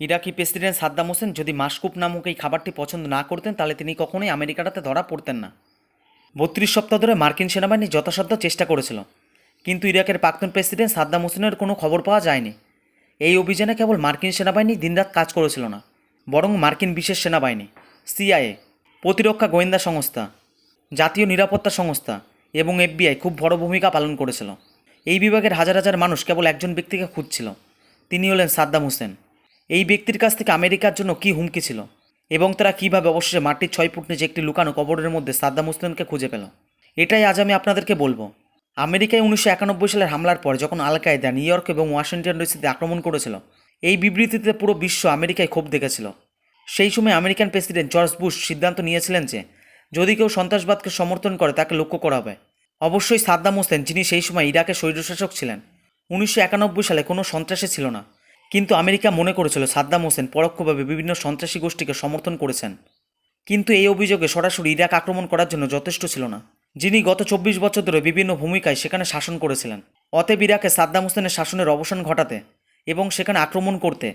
ইরাকি president Saddam Hossain যদি মাসকুপ নামক এই খাবারটি পছন্দ না করতেন, তাহলে তিনি কখনোই আমেরিকাটাতে ধরা পড়তেন না। বত্রিশ সপ্তাহ ধরে মার্কিন সেনাবাহিনী যথাসাধ্য চেষ্টা করেছিল। কিন্তু ইরাকের প্রাক্তন প্রেসিডেন্ট সাদ্দাম হোসেনের কোনো খবর পাওয়া যায়নি। এই অভিযানে কেবল মার্কিন সেনাবাহিনী দিনরাত কাজ করেছিল না, বরং মার্কিন বিশেষ সেনাবাহিনী, সিআইএ, প্রতিরক্ষা গোয়েন্দা সংস্থা, জাতীয় নিরাপত্তা সংস্থা এবং এফবিআই খুব বড় ভূমিকা পালন করেছিল। এই বিভাগের হাজার হাজার মানুষ কেবল একজন ব্যক্তিকে খুঁজছিল। তিনি হলেন সাদ্দাম হোসেন। এই ব্যক্তির কাছ থেকে আমেরিকার জন্য কী হুমকি ছিল? এবং তারা কীভাবে অবশেষে মাটির ছয় ফুট নিচে একটি লুকানো কবরের মধ্যে সাদ্দাম হোসেনকে খুঁজে পেল? এটাই আজ আমি আপনাদেরকে বলব। আমেরিকায় উনিশশো একানব্বই সালের হামলার পর যখন আল কায়দা, নিউ ইয়র্ক এবং ওয়াশিংটন ডিসিতে আক্রমণ করেছিল, এই বিবৃতিতে পুরো বিশ্ব আমেরিকায় ক্ষোভ দেখেছিল। সেই সময় আমেরিকান প্রেসিডেন্ট জর্জ বুশ সিদ্ধান্ত নিয়েছিলেন যে, যদি কেউ সন্ত্রাসবাদকে সমর্থন করে, তাকে লক্ষ্য করা হবে। অবশ্যই সাদ্দাম হোসেন, যিনি সেই সময় ইরাকের স্বৈরশাসক ছিলেন, উনিশশো একানব্বই সালে কোনো সন্ত্রাসী ছিল না। কিন্তু আমেরিকা মনে করেছিল সাদ্দাম হোসেন পরোক্ষভাবে বিভিন্ন সন্ত্রাসী গোষ্ঠীকে সমর্থন করেছেন। কিন্তু এই অভিযোগে সরাসরি ইরাক আক্রমণ করার জন্য যথেষ্ট ছিল না। যিনি গত চব্বিশ বছর ধরে বিভিন্ন ভূমিকায় সেখানে শাসন করেছিলেন। অতএব ইরাকে সাদ্দাম হোসেনের শাসনের অবসান ঘটাতে এবং সেখানে আক্রমণ করতে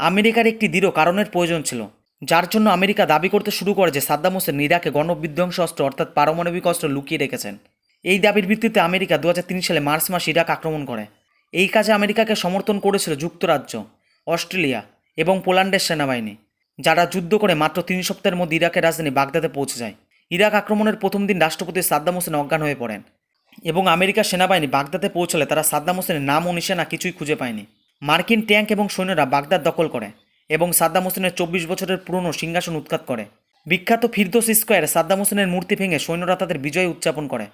আমেরিকার একটি দৃঢ় কারণের প্রয়োজন ছিল, যার জন্য আমেরিকা দাবি করতে শুরু করে যে সাদ্দাম হোসেন ইরাকে গণবিধ্বংস অস্ত্র অর্থাৎ পারমাণবিক অস্ত্র লুকিয়ে রেখেছেন। এই দাবির ভিত্তিতে আমেরিকা দু হাজার তিন সালে মার্চ মাস ইরাক আক্রমণ করে। এই কাজে আমেরিকাকে সমর্থন করেছিল যুক্তরাজ্য, অস্ট্রেলিয়া এবং পোল্যান্ডের সেনাবাহিনী, যারা যুদ্ধ করে মাত্র তিন সপ্তাহের মধ্যে ইরাকের রাজধানী বাগদাদে পৌঁছে যায়। ইরাক আক্রমণের প্রথম দিন রাষ্ট্রপতি সাদ্দাম হোসেন অজ্ঞান হয়ে পড়েন এবং আমেরিকার সেনাবাহিনী বাগদাদে পৌঁছলে তারা সাদ্দাম হোসেনের নাম ও নিশানা কিছুই খুঁজে পায়নি। মার্কিন ট্যাঙ্ক এবং সৈন্যরা বাগদাদ দখল করে এবং সাদ্দাম হোসেনের চব্বিশ বছরের পুরনো সিংহাসন উৎখাত করে। বিখ্যাত ফিরদোস স্কোয়ারে সাদ্দাম হোসেনের মূর্তি ভেঙে সৈন্যরা তাদের বিজয় উদযাপন করে।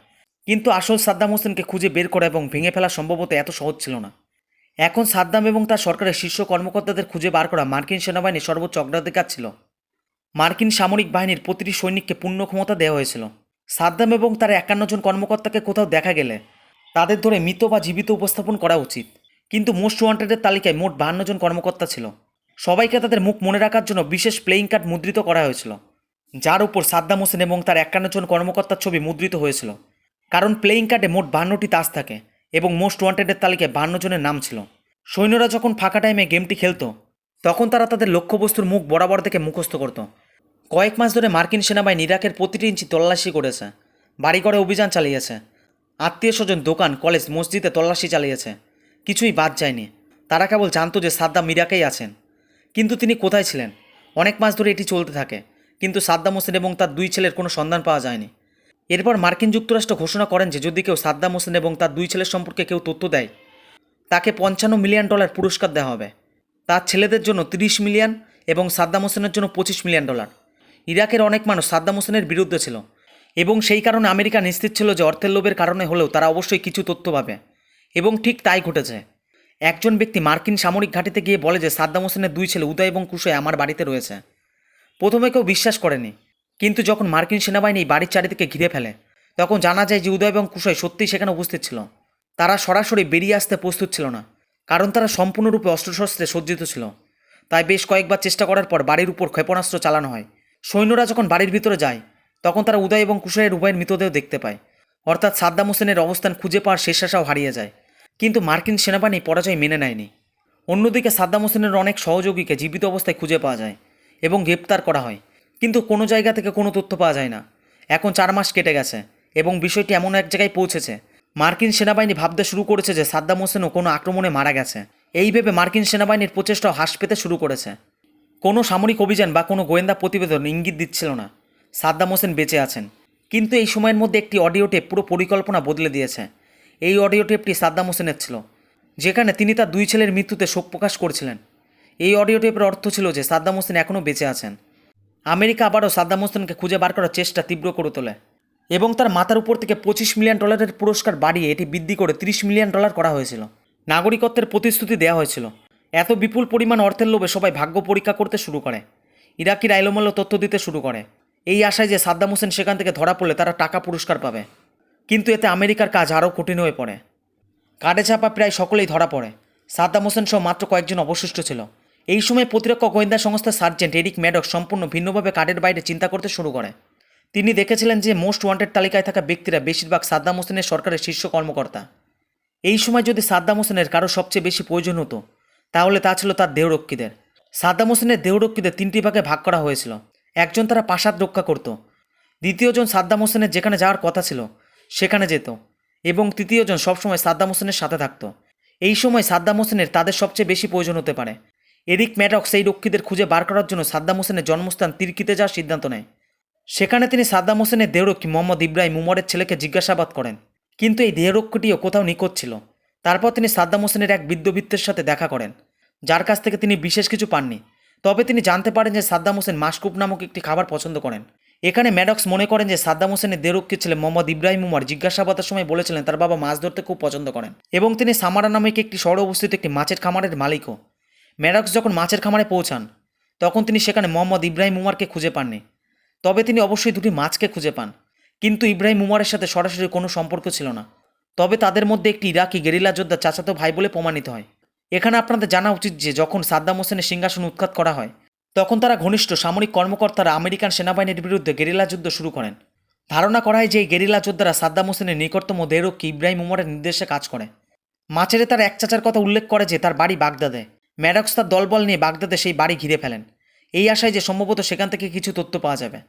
কিন্তু আসল সাদ্দাম হোসেনকে খুঁজে বের করা এবং ভেঙে ফেলা সম্ভবত এত সহজ ছিল না। এখন সাদ্দাম এবং তার সরকারের শীর্ষ কর্মকর্তাদের খুঁজে বার করা মার্কিন সেনাবাহিনীর সর্বোচ্চ অগ্রাধিকার ছিল। মার্কিন সামরিক বাহিনীর প্রতিটি সৈনিককে পূর্ণ ক্ষমতা দেওয়া হয়েছিল। সাদ্দাম এবং তার একান্ন জন কর্মকর্তাকে কোথাও দেখা গেলে তাদের ধরে মৃত বা জীবিত উপস্থাপন করা উচিত। কিন্তু মোস্ট ওয়ান্টেডের তালিকায় মোট বাহান্ন জন কর্মকর্তা ছিল। সবাইকে তাদের মুখ মনে রাখার জন্য বিশেষ প্লেইং কার্ড মুদ্রিত করা হয়েছিল, যার উপর সাদ্দাম হোসেন এবং তার একান্ন জন কর্মকর্তার ছবি মুদ্রিত হয়েছিল। কারণ প্লেইং কার্ডে মোট বাহান্নটি তাস থাকে এবং মোস্ট ওয়ান্টেডের তালিকায় বাহান্ন জনের নাম ছিল। সৈন্যরা যখন ফাঁকা টাইমে গেমটি খেলতো, তখন তারা তাদের লক্ষ্যবস্তুর মুখ বরাবর থেকে মুখস্থ করত। কয়েক মাস ধরে মার্কিন সেনাবাহিনী ইরাকের প্রতিটি ইঞ্চি তল্লাশি করেছে, বাড়িঘরে অভিযান চালিয়েছে। আত্মীয় স্বজন, দোকান, কলেজ, মসজিদে তল্লাশি চালিয়েছে। কিছুই বাদ যায়নি। তারা কেবল জানতো যে সাদ্দাম ইরাকেই আছেন। কিন্তু তিনি কোথায় ছিলেন? অনেক মাস ধরে এটি চলতে থাকে, কিন্তু সাদ্দাম হোসেন এবং তার দুই ছেলের কোনো সন্ধান পাওয়া যায়নি। এরপর মার্কিন যুক্তরাষ্ট্র ঘোষণা করেন যে যদি কেউ সাদ্দাম হোসেন এবং তার দুই ছেলের সম্পর্কে কেউ তথ্য দেয়, তাকে পঞ্চান্ন মিলিয়ন ডলার পুরস্কার দেওয়া হবে। তার ছেলেদের জন্য তিরিশ মিলিয়ন এবং সাদ্দাম হোসেনের জন্য পঁচিশ মিলিয়ন ডলার। ইরাকের অনেক মানুষ সাদ্দাম হোসেনের বিরুদ্ধে ছিল এবং সেই কারণে আমেরিকা নিশ্চিত ছিল যে অর্থের লোভের কারণে হলেও তারা অবশ্যই কিছু তথ্য পাবে। এবং ঠিক তাই ঘটেছে। একজন ব্যক্তি মার্কিন সামরিক ঘাঁটিতে গিয়ে বলে যে সাদ্দাম হোসেনের দুই ছেলে উদয় এবং কুশয় আমার বাড়িতে রয়েছে। প্রথমে কেউ বিশ্বাস করেনি। কিন্তু যখন মার্কিন সেনাবাহিনী বাড়ির চারিদিকে ঘিরে ফেলে, তখন জানা যায় যে উদয় এবং কুশয় সত্যিই সেখানে উপস্থিত ছিল। তারা সরাসরি বেরিয়ে আসতে প্রস্তুত ছিল না, কারণ তারা সম্পূর্ণরূপে অস্ত্রশস্ত্রে সজ্জিত ছিল। তাই বেশ কয়েকবার চেষ্টা করার পর বাড়ির উপর ক্ষেপণাস্ত্র চালানো হয়। সৈন্যরা যখন বাড়ির ভিতরে যায়, তখন তারা উদয় এবং কুশয়ের উভয়ের মৃতদেহ দেখতে পায়। অর্থাৎ সাদ্দাম হোসেনের অবস্থান খুঁজে পাওয়ার শেষ আশাও হারিয়ে যায়। কিন্তু মার্কিন সেনাবাহিনী পরাজয় মেনে নেয়নি। অন্যদিকে সাদ্দাম হোসেনের অনেক সহযোগীকে জীবিত অবস্থায় খুঁজে পাওয়া যায় এবং গ্রেপ্তার করা হয়। কিন্তু কোনো জায়গা থেকে কোনো তথ্য পাওয়া যায় না। এখন চার মাস কেটে গেছে এবং বিষয়টি এমন এক জায়গায় পৌঁছেছে। মার্কিন সেনাবাহিনী ভাবতে শুরু করেছে যে সাদ্দাম হোসেনও কোনো আক্রমণে মারা গেছে। এই ভেবে মার্কিন সেনাবাহিনীর প্রচেষ্টাও হ্রাস পেতে শুরু করেছে। কোনো সামরিক অভিযান বা কোনো গোয়েন্দা প্রতিবেদন ইঙ্গিত দিচ্ছিল না। সাদ্দাম হোসেন বেঁচে আছেন। কিন্তু এই সময়ের মধ্যে একটি অডিও টেপ পুরো পরিকল্পনা বদলে দিয়েছে। এই অডিও টেপটি সাদ্দাম হোসেনের ছিল, যেখানে তিনি তার দুই ছেলের মৃত্যুতে শোক প্রকাশ করেছিলেন। এই অডিও টেপের অর্থ ছিল যে সাদ্দাম হোসেন এখনও বেঁচে আছেন। আমেরিকা আবারও সাদ্দাম হোসেনকে খুঁজে বার করার চেষ্টা তীব্র করে তোলে। এবং তার মাথার উপর থেকে পঁচিশ মিলিয়ন ডলারের পুরস্কার বাড়িয়ে এটি বৃদ্ধি করে তিরিশ মিলিয়ন ডলার করা হয়েছিল। নাগরিকত্বের প্রতিশ্রুতি দেওয়া হয়েছিল। এত বিপুল পরিমাণ অর্থের লোভে সবাই ভাগ্য পরীক্ষা করতে শুরু করে। ইরাকির আইলোমাল্য তথ্য দিতে শুরু করে। এই আশায় যে সাদ্দাম হোসেন সেখান থেকে ধরা পড়লে তারা টাকা পুরস্কার পাবে। কিন্তু এতে আমেরিকার কাজ আরও কঠিন হয়ে পড়ে। কাঠে চাপা প্রায় সকলেই ধরা পড়ে। সাদ্দাম হোসেন সহ মাত্র কয়েকজন অবশিষ্ট ছিল। এই সময় প্রতিরক্ষা গোয়েন্দা সংস্থার সার্জেন্ট এরিক ম্যাডক সম্পূর্ণ ভিন্নভাবে কার্ডের বাইরে চিন্তা করতে শুরু করে। তিনি দেখেছিলেন যে মোস্ট ওয়ান্টেড তালিকায় থাকা ব্যক্তিরা বেশিরভাগ সাদ্দাম হোসেনের সরকারের শীর্ষ কর্মকর্তা। এই সময় যদি সাদ্দাম হোসেনের কারও সবচেয়ে বেশি প্রয়োজন হতো, তাহলে তা ছিল তার দেহরক্ষীদের। সাদ্দাম হোসেনের দেহরক্ষীদের তিনটি ভাগে ভাগ করা হয়েছিল। একজন তারা প্রাসাদ রক্ষা করত, দ্বিতীয়জন সাদ্দাম হোসেনের যেখানে যাওয়ার কথা ছিল, সেখানে যেত, এবং তৃতীয়জন সবসময় সাদ্দাম হোসেনের সাথে থাকত। এই সময় সাদ্দাম হোসেনের তাদের সবচেয়ে বেশি প্রয়োজন হতে পারে। এরিক ম্যাডক্স এই রক্ষীদের খুঁজে বার করার জন্য সাদ্দাম হোসেনের জন্মস্থান তিরকিতে যাওয়ার সিদ্ধান্ত নেয়। সেখানে তিনি সাদ্দাম হোসেনের দেহরক্ষী মোহাম্মদ ইব্রাহিম উমরের ছেলেকে জিজ্ঞাসাবাদ করেন, কিন্তু এই দেহরক্ষীটিও কোথাও নিখোঁজ ছিল। তারপর তিনি সাদ্দাম হোসেনের এক বৃদ্ধবৃত্তের সাথে দেখা করেন, যার কাছ থেকে তিনি বিশেষ কিছু পাননি। তবে তিনি জানতে পারেন যে সাদ্দাম হোসেন মাসকুপ নামক একটি খাবার পছন্দ করেন। এখানে ম্যাডক্স মনে করেন যে সাদ্দাম হোসেনের দেহরক্ষী ছেলে মোহাম্মদ ইব্রাহিম উমর জিজ্ঞাসাবাদের সময় বলেছিলেন, তার বাবা মাছ ধরতে খুব পছন্দ করেন। এবং তিনি সামারা নামক একটি শহরে অবস্থিত একটি মাছের খামারের মালিকও। ম্যাডক্স যখন মাছের খামারে পৌঁছান, তখন তিনি সেখানে মোহাম্মদ ইব্রাহিম উমারকে খুঁজে পাননি। তবে তিনি অবশ্যই দুটি মাছকে খুঁজে পান। কিন্তু ইব্রাহিম উমারের সাথে সরাসরি কোনো সম্পর্ক ছিল না। তবে তাদের মধ্যে একটি ইরাকি গেরিলা যোদ্ধা চাচাতো ভাই বলে প্রমাণিত হয়। এখানে আপনাদের জানা উচিত যে, যখন সাদ্দাম হোসেনের সিংহাসন উৎখাত করা হয়, তখন তারা ঘনিষ্ঠ সামরিক কর্মকর্তারা আমেরিকান সেনাবাহিনীর বিরুদ্ধে গেরিলা যুদ্ধ শুরু করেন। ধারণা করা হয় যে, এই গেরিলা যোদ্ধারা সাদ্দাম হোসেনের নিকটতম দেহরক্ষী ইব্রাহিম উমরের নির্দেশে কাজ করে। মাছেরে তার এক চাচার কথা উল্লেখ করে যে, তার বাড়ি বাগদাদে। ম্যাডক্স তার দলবল নিয়ে বাগদাদে সেই বাড়ি ঘিরে ফেলেন। এই আশায় যে সম্ভবত সেখান থেকে কিছু তথ্য পাওয়া যাবে।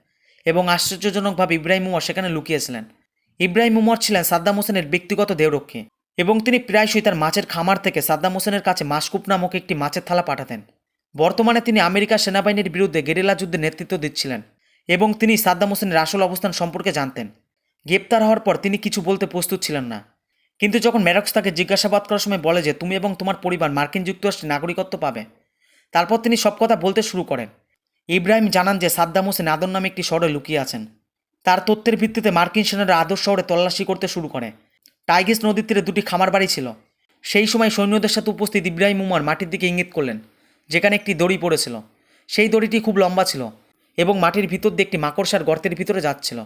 এবং আশ্চর্যজনকভাবে ইব্রাহিম উমর সেখানে লুকিয়েছিলেন। ইব্রাহিম উমর ছিলেন সাদ্দাম হোসেনের ব্যক্তিগত দেহরক্ষী এবং তিনি প্রায়শই তার মাছের খামার থেকে সাদ্দাম হোসেনের কাছে মাসকুপ নামক একটি মাছের থালা পাঠাতেন। বর্তমানে তিনি আমেরিকা সেনাবাহিনীর বিরুদ্ধে গেরিলা যুদ্ধে নেতৃত্ব দিচ্ছিলেন এবং তিনি সাদ্দাম হোসেনের আসল অবস্থান সম্পর্কে জানতেন। গ্রেপ্তার হওয়ার পর তিনি কিছু বলতে প্রস্তুত ছিলেন না। কিন্তু যখন ম্যাডক্স তাকে জিজ্ঞাসাবাদ করার সময় বলে যে তুমি এবং তোমার পরিবার মার্কিন যুক্তরাষ্ট্রে নাগরিকত্ব পাবে, তারপর তিনি সব কথা বলতে শুরু করেন। ইব্রাহিম জানান যে সাদ্দাম হোসেন আদর নামে একটি শহরে লুকিয়ে আছেন। তার তথ্যের ভিত্তিতে মার্কিন সেনারা আদর শহরে তল্লাশি করতে শুরু করে। টাইগিস নদীর তীরে দুটি খামার বাড়ি ছিল। সেই সময় সৈন্যদের সাথে উপস্থিত ইব্রাহিম উমর মাটির দিকে ইঙ্গিত করলেন, যেখানে একটি দড়ি পড়েছিল। সেই দড়িটি খুব লম্বা ছিল এবং মাটির ভিতর দিয়ে একটি মাকড়সার গর্তের ভিতরে যাচ্ছিল।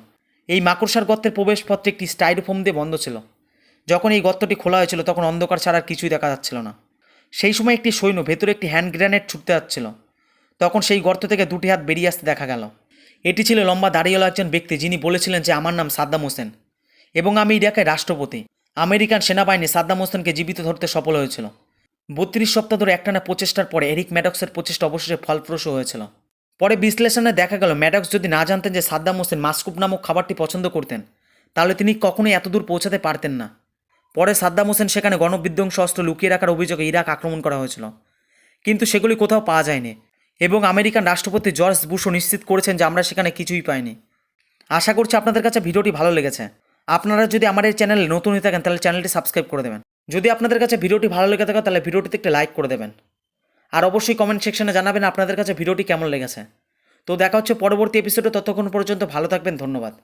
এই মাকড়সার গর্তের প্রবেশপত্রে একটি স্টাইরোফোম দিয়ে বন্ধ ছিল। যখন এই গর্তটি খোলা হয়েছিল, তখন অন্ধকার ছাড়া কিছুই দেখা যাচ্ছিল না। সেই সময় একটি সৈন্য ভেতরে একটি হ্যান্ড গ্রেনেড ছুটতে যাচ্ছিল। তখন সেই গর্ত থেকে দুটি হাত বেরিয়ে আসতে দেখা গেল। এটি ছিল লম্বা দাঁড়িয়েলা একজন ব্যক্তি, যিনি বলেছিলেন যে, আমার নাম সাদ্দাম হোসেন এবং আমি ইরাকের রাষ্ট্রপতি। আমেরিকান সেনাবাহিনী সাদ্দাম হোসেনকে জীবিত ধরতে সফল হয়েছিল। বত্রিশ সপ্তাহ ধরে একটানা প্রচেষ্টার পরে এরিক ম্যাডক্সের প্রচেষ্টা অবশেষে ফলপ্রসূ হয়েছিল। পরে বিশ্লেষণে দেখা গেল, ম্যাডক্স যদি না জানতেন যে সাদ্দাম হোসেন মাসকুপ নামক খাবারটি পছন্দ করতেন, তাহলে তিনি কখনোই এতদূর পৌঁছাতে পারতেন না। পরে সাদ্দাম হোসেন সেখানে গণবিধ্বংস অস্ত্র লুকিয়ে রাখার অভিযোগে ইরাক আক্রমণ করা হয়েছিল। কিন্তু সেগুলি কোথাও পাওয়া যায়নি এবং আমেরিকান রাষ্ট্রপতি জর্জ বুশও নিশ্চিত করেছেন যে আমরা সেখানে কিছুই পাইনি। আশা করছি আপনাদের কাছে ভিডিওটি ভালো লেগেছে। আপনারা যদি আমার এই চ্যানেলে নতুন হয়ে থাকেন, তাহলে চ্যানেলটি সাবস্ক্রাইব করে দেবেন। যদি আপনাদের কাছে ভিডিওটি ভালো লেগে থাকে, তাহলে ভিডিওটিতে একটা লাইক করে দেবেন। আর অবশ্যই কমেন্ট সেকশনে জানাবেন আপনাদের কাছে ভিডিওটি কেমন লেগেছে। তো দেখা হচ্ছে পরবর্তী এপিসোডে ততক্ষণ পর্যন্ত ভালো থাকবেন, ধন্যবাদ।